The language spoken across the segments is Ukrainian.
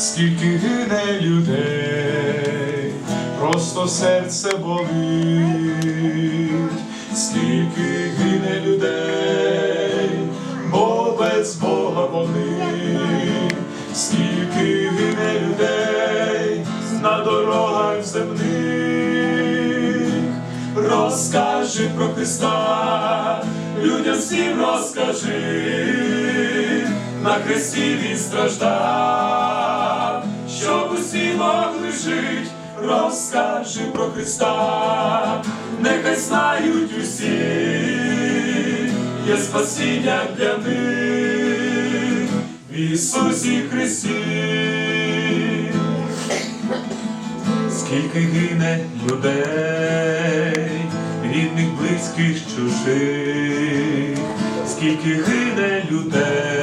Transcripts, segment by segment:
скільки гине людей, просто серце болить, скільки гине людей, бо без Бога вони, скільки гине людей на дорогах земних, розкажи про Христа, людям всім розкажи, на хресті він страждав, щоб усі могли жить, розкажи про Христа, нехай знають усі, є спасіння для них. В Ісусі Христі. Скільки гине людей, рідних, близьких, чужих, скільки гине людей,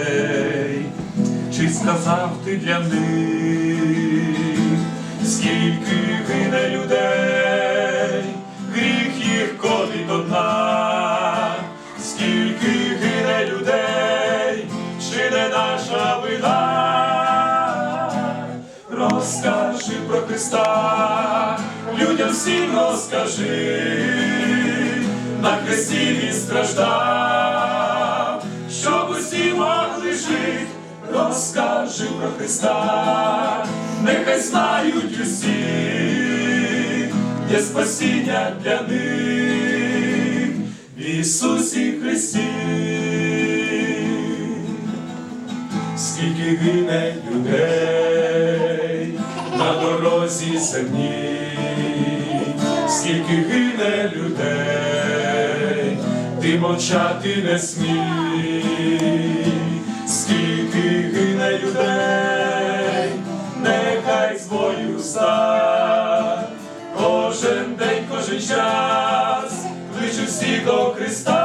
сказав ти для них, скільки гине людей, гріх їх колить до дна, скільки гине людей, чи не наша вина? Розкажи про Христа, людям всім розкажи, на хресті він страждав, розкажи про Христа, нехай знають усі, є спасіння для них. В Ісусі Христі. Скільки гине людей на дорозі земній, скільки гине людей, ти мовчати не смій, з бою уста, кожен день, кожен час, кличе всіх до Христа.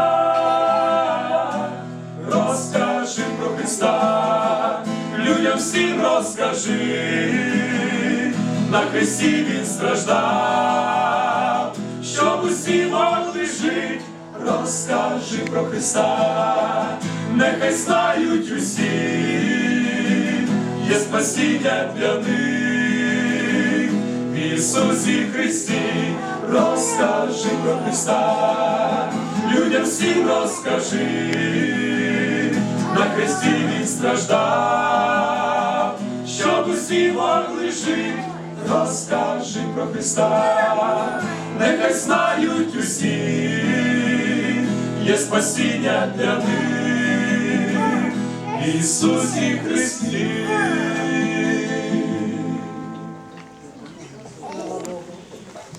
Розкажи про Христа, людям всім розкажи, на хресті він страждав, щоб усі могли жить, розкажи про Христа, нехай знають усі, є спасіння для них Ісусі Христі, розкажи про Христа, людям всім розкажи, на хресті він страждав, щоб усі могли жити, розкажи про Христа, нехай знають усі, є спасіння для них. Ісусі Христі.